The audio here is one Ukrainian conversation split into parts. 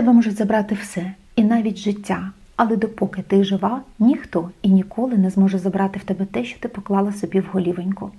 тебе можуть забрати все, і навіть життя. Але допоки ти жива, ніхто і ніколи не зможе забрати в тебе те, що ти поклала собі в голівеньку.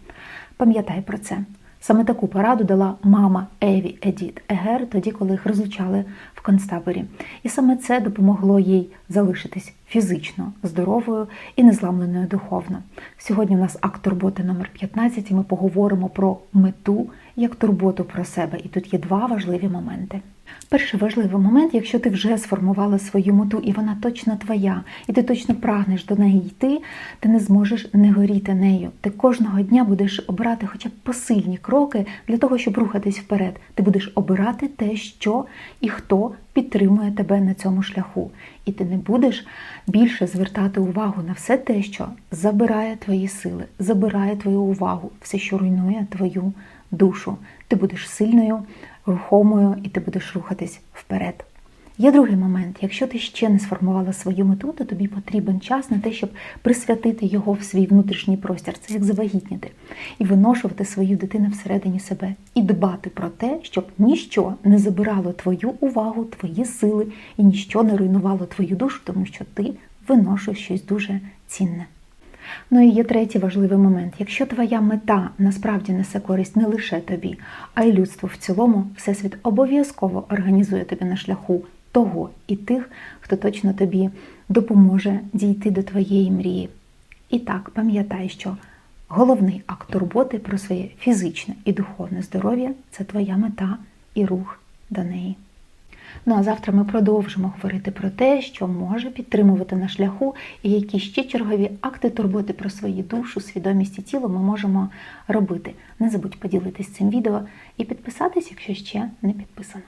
Пам'ятай про це. Саме таку пораду дала мама Еві Едіт Егер тоді, коли їх розлучали в концтаборі. І саме це допомогло їй залишитись фізично здоровою і незламленою духовно. Сьогодні у нас акт турботи номер 15 і ми поговоримо про мету як турботу про себе. І тут є два важливі моменти. Перший важливий момент, якщо ти вже сформувала свою мету, і вона точно твоя, і ти точно прагнеш до неї йти, ти не зможеш не горіти нею. Ти кожного дня будеш обирати хоча б посильні кроки для того, щоб рухатись вперед. Ти будеш обирати те, що і хто підтримує тебе на цьому шляху. І ти не будеш більше звертати увагу на все те, що забирає твої сили, забирає твою увагу, все, що руйнує твою душу. Ти будеш сильною, рухомою, і ти будеш рухатись вперед. Є другий момент. Якщо ти ще не сформувала свою мету, то тобі потрібен час на те, щоб присвятити його в свій внутрішній простір. Це як завагітніти і виношувати свою дитину всередині себе, і дбати про те, щоб ніщо не забирало твою увагу, твої сили і ніщо не руйнувало твою душу, тому що ти виношуєш щось дуже цінне. Ну і є третій важливий момент. Якщо твоя мета насправді несе користь не лише тобі, а й людству в цілому, Всесвіт обов'язково організує тобі на шляху того і тих, хто точно тобі допоможе дійти до твоєї мрії. І так, пам'ятай, що головний акт турботи про своє фізичне і духовне здоров'я це твоя мета і рух до неї. Ну а завтра ми продовжимо говорити про те, що може підтримувати на шляху, і які ще чергові акти турботи про свою душу, свідомість і тіло ми можемо робити. Не забудь поділитись цим відео і підписатись, якщо ще не підписано.